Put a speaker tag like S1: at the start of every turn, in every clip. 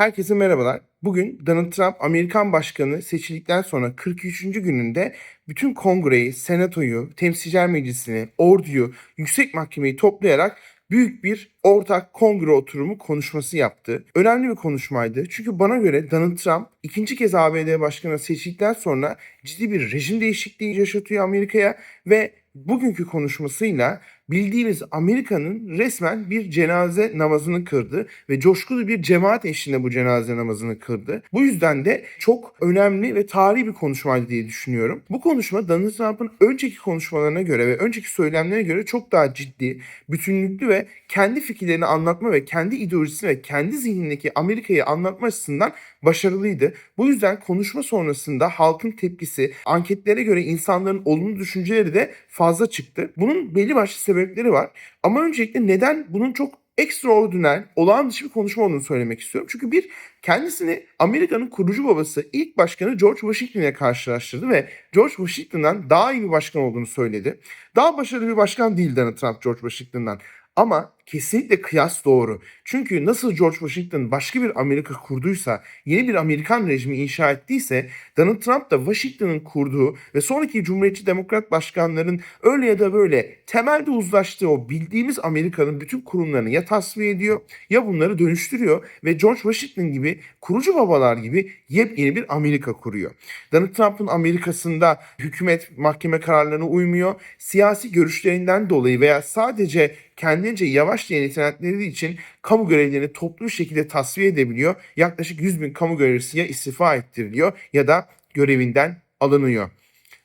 S1: Herkese merhabalar. Bugün Donald Trump Amerikan başkanı seçildikten sonra 43. gününde bütün kongreyi, senatoyu, temsilciler meclisini, orduyu, yüksek mahkemeyi toplayarak büyük bir ortak kongre oturumu konuşması yaptı. Önemli bir konuşmaydı. Çünkü bana göre Donald Trump ikinci kez ABD başkanı seçildikten sonra ciddi bir rejim değişikliği yaşatıyor Amerika'ya ve bugünkü konuşmasıyla bildiğimiz Amerika'nın resmen bir cenaze namazını kırdı ve coşkulu bir cemaat eşliğinde bu cenaze namazını kırdı. Bu yüzden de çok önemli ve tarihi bir konuşmaydı diye düşünüyorum. Bu konuşma Donald Trump'ın önceki konuşmalarına göre ve önceki söylemlerine göre çok daha ciddi, bütünlüklü ve kendi fikirlerini anlatma ve kendi ideolojisini ve kendi zihnindeki Amerika'yı anlatma açısından başarılıydı. Bu yüzden konuşma sonrasında halkın tepkisi, anketlere göre insanların olumlu düşünceleri de fazla çıktı. Bunun belli başlı sebepleri var. Ama öncelikle neden bunun çok extraordinary, olağan dışı bir konuşma olduğunu söylemek istiyorum. Çünkü bir, kendisini Amerika'nın kurucu babası, ilk başkanı George Washington ile karşılaştırdı ve George Washington'dan daha iyi bir başkan olduğunu söyledi. Daha başarılı bir başkan değil Donald Trump George Washington'dan. Ama kesinlikle kıyas doğru. Çünkü nasıl George Washington başka bir Amerika kurduysa, yeni bir Amerikan rejimi inşa ettiyse, Donald Trump da Washington'ın kurduğu ve sonraki Cumhuriyetçi Demokrat başkanların öyle ya da böyle temelde uzlaştığı o bildiğimiz Amerika'nın bütün kurumlarını ya tasfiye ediyor ya bunları dönüştürüyor ve George Washington gibi kurucu babalar gibi yepyeni bir Amerika kuruyor. Donald Trump'ın Amerika'sında hükümet mahkeme kararlarına uymuyor. Siyasi görüşlerinden dolayı veya sadece kendince yavaş yetenekleri için kamu görevlerini toplu şekilde tasfiye edebiliyor. Yaklaşık 100 bin kamu görevlisi ya istifa ettiriliyor ya da görevinden alınıyor.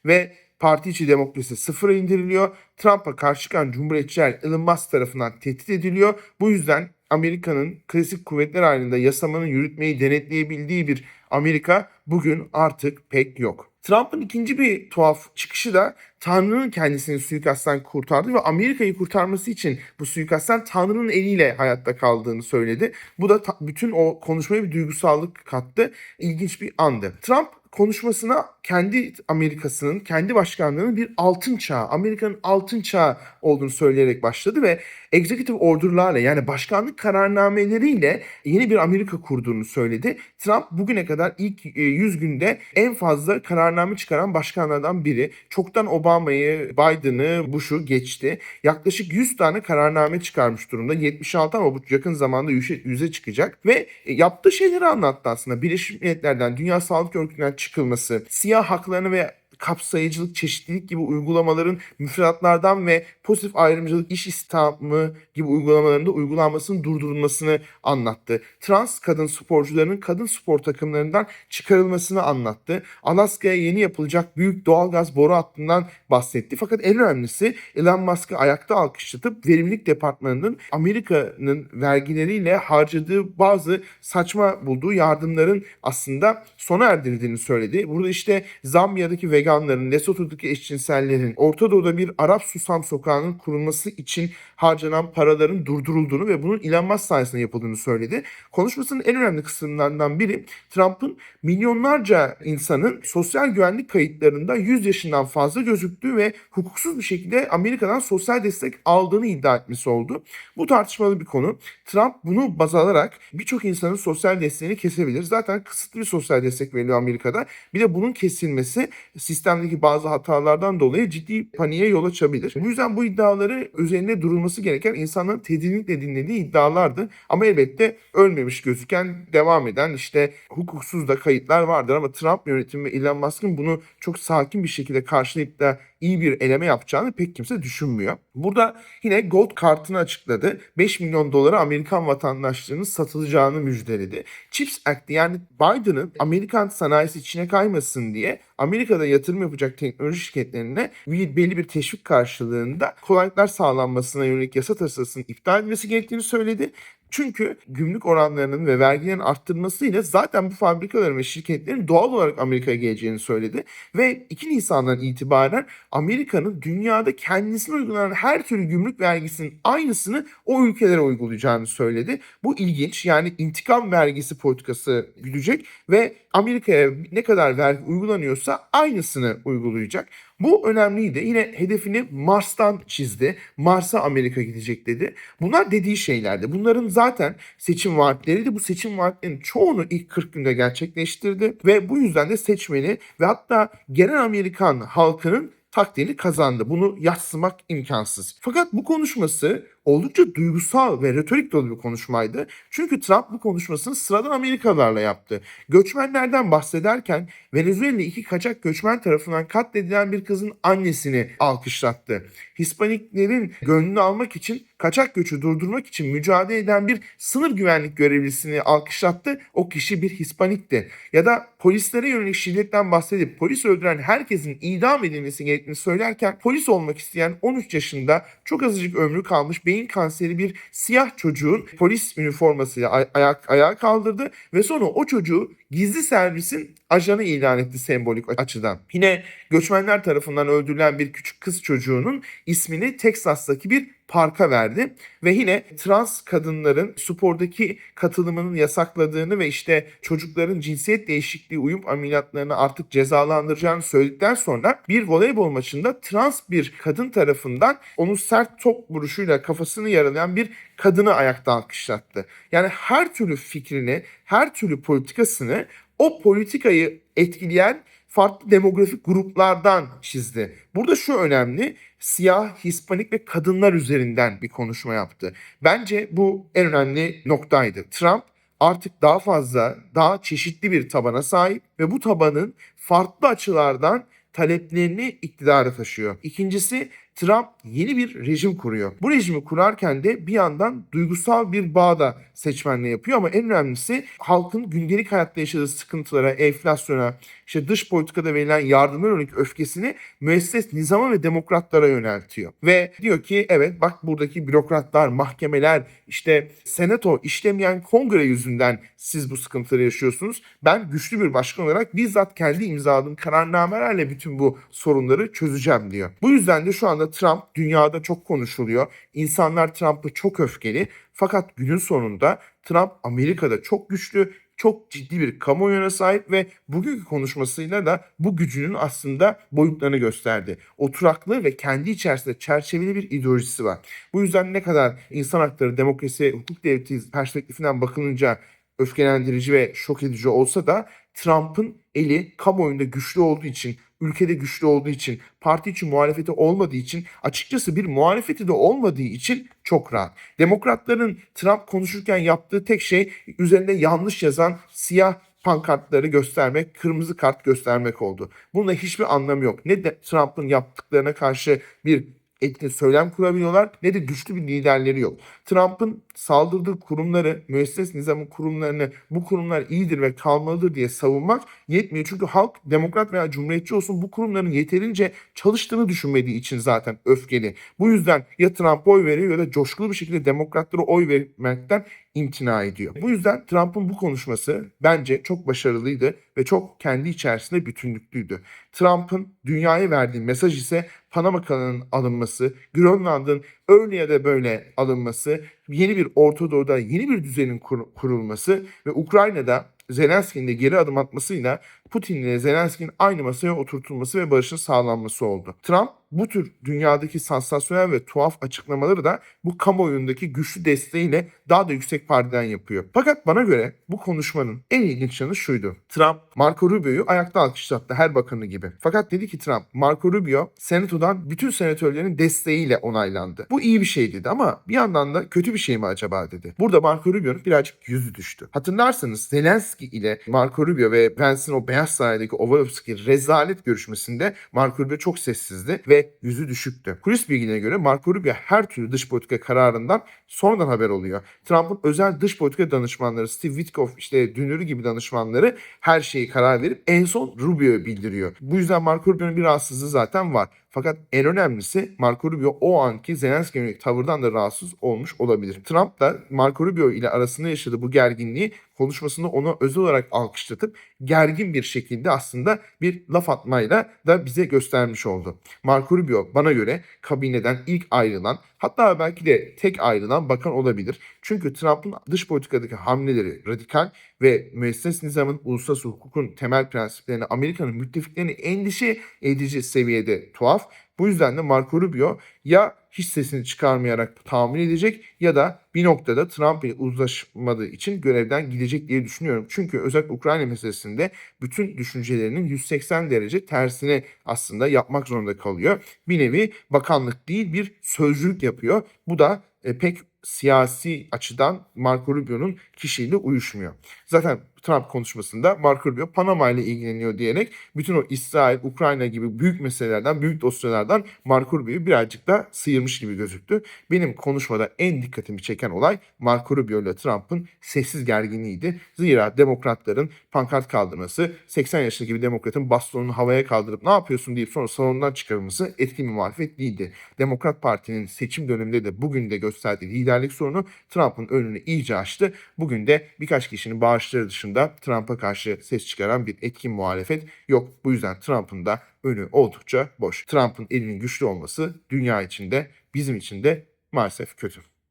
S1: Ve parti içi demokrasi sıfıra indiriliyor. Trump'a karşı çıkan Cumhuriyetçiler Elon Musk tarafından tehdit ediliyor. Bu yüzden Amerika'nın klasik kuvvetler halinde yasamanın yürütmeyi denetleyebildiği bir Amerika bugün artık pek yok. Trump'ın ikinci bir tuhaf çıkışı da Tanrı'nın kendisini suikasttan kurtardı ve Amerika'yı kurtarması için bu suikasttan Tanrı'nın eliyle hayatta kaldığını söyledi. Bu da bütün o konuşmaya bir duygusallık kattı. İlginç bir andı. Trump konuşmasına kendi Amerika'sının, kendi başkanlığının bir altın çağı, Amerika'nın altın çağı olduğunu söyleyerek başladı ve executive order'larla yani başkanlık kararnameleriyle yeni bir Amerika kurduğunu söyledi. Trump bugüne kadar ilk e, 100 günde en fazla kararname çıkaran başkanlardan biri. Çoktan Obama'yı, Biden'ı, Bush'u geçti. Yaklaşık 100 tane kararname çıkarmış durumda. 76 ama bu yakın zamanda 100'e çıkacak ve e, yaptığı şeyleri anlattı aslında. Birleşmiş Milletler'den, Dünya Sağlık Örgütü'nden çıkılması, siyah haklarını ve kapsayıcılık, çeşitlilik gibi uygulamaların müfredatlardan ve pozitif ayrımcılık, iş istihdamı gibi uygulamaların da uygulanmasının durdurulmasını anlattı. Trans kadın sporcularının kadın spor takımlarından çıkarılmasını anlattı. Alaska'ya yeni yapılacak büyük doğalgaz boru hattından bahsetti. Fakat en önemlisi Elon Musk'ı ayakta alkışlatıp verimlilik departmanının Amerika'nın vergileriyle harcadığı bazı saçma bulduğu yardımların aslında sona erdirildiğini söyledi. Burada işte Zambia'daki veganların, Lesotho'daki eşcinsellerin, Orta Doğu'da bir Arap susam sokağının kurulması için harcanan paraların durdurulduğunu ve bunun Elon Musk sayesinde yapıldığını söyledi. Konuşmasının en önemli kısımlarından biri Trump'ın milyonlarca insanın sosyal güvenlik kayıtlarında 100 yaşından fazla gözüktüğü ve hukuksuz bir şekilde Amerika'dan sosyal destek aldığını iddia etmesi oldu. Bu tartışmalı bir konu. Trump bunu baz alarak birçok insanın sosyal desteğini kesebilir. Zaten kısıtlı bir sosyal destek veriliyor Amerika'da. Bir de bunun kesilmesi sistemdeki bazı hatalardan dolayı ciddi paniğe yol açabilir. Bu yüzden bu iddiaları üzerinde durulması gereken insanların tedirginlikle dinlediği iddialardı. Ama elbette ölmemiş gözüken devam eden işte hukuksuz da kayıtlar vardır ama Trump yönetimi ve Elon Musk'ın bunu çok sakin bir şekilde karşılayıp da iyi bir eleme yapacağını pek kimse düşünmüyor. Burada yine Gold kartını açıkladı. 5 milyon dolara Amerikan vatandaşlığının satılacağını müjdeledi. Chips Act yani Biden'ın Amerikan sanayisi içine kaymasın diye Amerika'da yatırım yapacak teknoloji şirketlerine belli bir teşvik karşılığında kolaylıklar sağlanmasına yönelik yasa tasarısının iptal edilmesi gerektiğini söyledi. Çünkü gümrük oranlarının ve vergilerin arttırılmasıyla zaten bu fabrikaların ve şirketlerin doğal olarak Amerika'ya geleceğini söyledi. Ve 2 Nisan'dan itibaren Amerika'nın dünyada kendisine uygulanan her türlü gümrük vergisinin aynısını o ülkelere uygulayacağını söyledi. Bu ilginç yani intikam vergisi politikası güdecek ve Amerika'ya ne kadar vergi uygulanıyorsa aynısını uygulayacak. Bu önemliydi. Yine hedefini Mars'tan çizdi. Mars'a Amerika gidecek dedi. Bunlar dediği şeylerdi. Bunların zaten seçim vaatleriydi. Bu seçim vaatlerinin çoğunu ilk 40 günde gerçekleştirdi ve bu yüzden de seçmeni ve hatta genel Amerikan halkının takdirini kazandı. Bunu yatsımak imkansız. Fakat bu konuşması oldukça duygusal ve retorik dolu bir konuşmaydı. Çünkü Trump bu konuşmasını sıradan Amerikalılarla yaptı. Göçmenlerden bahsederken Venezuela iki kaçak göçmen tarafından katledilen bir kızın annesini alkışlattı. Hispaniklerin gönlünü almak için kaçak göçü durdurmak için mücadele eden bir sınır güvenlik görevlisini alkışlattı. O kişi bir Hispanikti. Ya da polislere yönelik şiddetten bahsedip polis öldüren herkesin idam edilmesi gerektiğini söylerken polis olmak isteyen 13 yaşında çok azıcık ömrü kalmış beyin kanseri bir siyah çocuğun polis üniformasıyla ay- ayak, ayağa kaldırdı ve sonra o çocuğu gizli servisin ajanı ilan etti sembolik açıdan. Yine göçmenler tarafından öldürülen bir küçük kız çocuğunun ismini Teksas'taki bir parka verdi ve yine trans kadınların spordaki katılımının yasakladığını ve işte çocukların cinsiyet değişikliği uyum ameliyatlarını artık cezalandıracağını söyledikten sonra bir voleybol maçında trans bir kadın tarafından onu sert top vuruşuyla kafasını yaralayan bir kadını ayakta alkışlattı. Yani her türlü fikrini, her türlü politikasını o politikayı etkileyen farklı demografik gruplardan çizdi. Burada şu önemli, siyah, hispanik ve kadınlar üzerinden bir konuşma yaptı. Bence bu en önemli noktaydı. Trump artık daha fazla, daha çeşitli bir tabana sahip ve bu tabanın farklı açılardan taleplerini iktidara taşıyor. İkincisi Trump yeni bir rejim kuruyor. Bu rejimi kurarken de bir yandan duygusal bir bağ da seçmenle yapıyor ama en önemlisi halkın gündelik hayatta yaşadığı sıkıntılara, enflasyona, işte dış politikada verilen yardımlara yönelik öfkesini müesses nizama ve demokratlara yöneltiyor. Ve diyor ki evet bak buradaki bürokratlar, mahkemeler, işte senato işlemeyen kongre yüzünden siz bu sıkıntıları yaşıyorsunuz. Ben güçlü bir başkan olarak bizzat kendi imzaladığım kararnamelerle bütün bu sorunları çözeceğim diyor. Bu yüzden de şu anda Trump dünyada çok konuşuluyor. İnsanlar Trump'ı çok öfkeli. Fakat günün sonunda Trump Amerika'da çok güçlü, çok ciddi bir kamuoyuna sahip ve bugünkü konuşmasıyla da bu gücünün aslında boyutlarını gösterdi. Oturaklı ve kendi içerisinde çerçeveli bir ideolojisi var. Bu yüzden ne kadar insan hakları, demokrasi, hukuk devleti perspektifinden bakılınca öfkelendirici ve şok edici olsa da Trump'ın eli kamuoyunda güçlü olduğu için, ülkede güçlü olduğu için, parti için muhalefeti olmadığı için, açıkçası bir muhalefeti de olmadığı için çok rahat. Demokratların Trump konuşurken yaptığı tek şey üzerinde yanlış yazan siyah pankartları göstermek, kırmızı kart göstermek oldu. Bunda hiçbir anlamı yok. Ne de Trump'ın yaptıklarına karşı bir etkin söylem kurabiliyorlar ne de güçlü bir liderleri yok. Trump'ın saldırdığı kurumları, müesses nizamın kurumlarını bu kurumlar iyidir ve kalmalıdır diye savunmak yetmiyor. Çünkü halk demokrat veya cumhuriyetçi olsun bu kurumların yeterince çalıştığını düşünmediği için zaten öfkeli. Bu yüzden ya Trump'a oy veriyor ya da coşkulu bir şekilde demokratlara oy vermekten imtina ediyor. Bu yüzden Trump'ın bu konuşması bence çok başarılıydı ve çok kendi içerisinde bütünlüklüydü. Trump'ın dünyaya verdiği mesaj ise Panama kanalının alınması, Grönland'ın öyle ya da böyle alınması, yeni bir Orta Doğu'da yeni bir düzenin kur- kurulması ve Ukrayna'da Zelenski'nin de geri adım atmasıyla Putin ile Zelenski'nin aynı masaya oturtulması ve barışın sağlanması oldu. Trump bu tür dünyadaki sansasyonel ve tuhaf açıklamaları da bu kamuoyundaki güçlü desteğiyle daha da yüksek perdeden yapıyor. Fakat bana göre bu konuşmanın en ilginç yanı şuydu. Trump Marco Rubio'yu ayakta alkışlattı her bakanı gibi. Fakat dedi ki Trump, Marco Rubio senatodan bütün senatörlerin desteğiyle onaylandı. Bu iyi bir şey dedi ama bir yandan da kötü bir şey mi acaba dedi. Burada Marco Rubio'nun birazcık yüzü düştü. Hatırlarsanız Zelenski ile Marco Rubio ve Pence'in o Beyaz Saray'daki Oval Office'deki rezalet görüşmesinde Marco Rubio çok sessizdi ve yüzü düşüktü. Kulis bilgilerine göre Marco Rubio her türlü dış politika kararından sonradan haber oluyor. Trump'ın özel dış politika danışmanları Steve Witkoff işte Dünürü gibi danışmanları her şeyi karar verip en son Rubio'ya bildiriyor. Bu yüzden Marco Rubio'nun bir rahatsızlığı zaten var. Fakat en önemlisi Marco Rubio o anki Zelenski'ye yönelik tavırdan da rahatsız olmuş olabilir. Trump da Marco Rubio ile arasında yaşadığı bu gerginliği konuşmasında ona özel olarak alkışlatıp gergin bir şekilde aslında bir laf atmayla da bize göstermiş oldu. Marco Rubio bana göre kabineden ilk ayrılan hatta belki de tek ayrılan bakan olabilir. Çünkü Trump'ın dış politikadaki hamleleri radikal ve müesses nizamın uluslararası hukukun temel prensiplerini Amerika'nın müttefiklerini endişe edici seviyede tuhaf. Bu yüzden de Marco Rubio ya hiç sesini çıkarmayarak tahammül edecek ya da bir noktada Trump ile uzlaşmadığı için görevden gidecek diye düşünüyorum. Çünkü özellikle Ukrayna meselesinde bütün düşüncelerinin 180 derece tersine aslında yapmak zorunda kalıyor. Bir nevi bakanlık değil bir sözcülük yapıyor. Bu da e, pek siyasi açıdan Marco Rubio'nun kişiliğiyle uyuşmuyor. Zaten Trump konuşmasında Marco Rubio Panama ile ilgileniyor diyerek bütün o İsrail, Ukrayna gibi büyük meselelerden, büyük dosyalardan Marco Rubio'yu birazcık da sıyırmış gibi gözüktü. Benim konuşmada en dikkatimi çeken olay Marco Rubio ile Trump'ın sessiz gerginliğiydi. Zira demokratların pankart kaldırması, 80 yaşındaki bir demokratın bastonunu havaya kaldırıp ne yapıyorsun deyip sonra salondan çıkarılması etkin bir muhalefet değildi. Demokrat Parti'nin seçim döneminde de bugün de gösterdiği liderlik sorunu Trump'ın önünü iyice açtı. Bugün de birkaç kişinin bağışları dışında Trump'a karşı ses çıkaran bir etkin muhalefet yok. Bu yüzden Trump'ın da önü oldukça boş. Trump'ın elinin güçlü olması dünya içinde bizim için de maalesef kötü.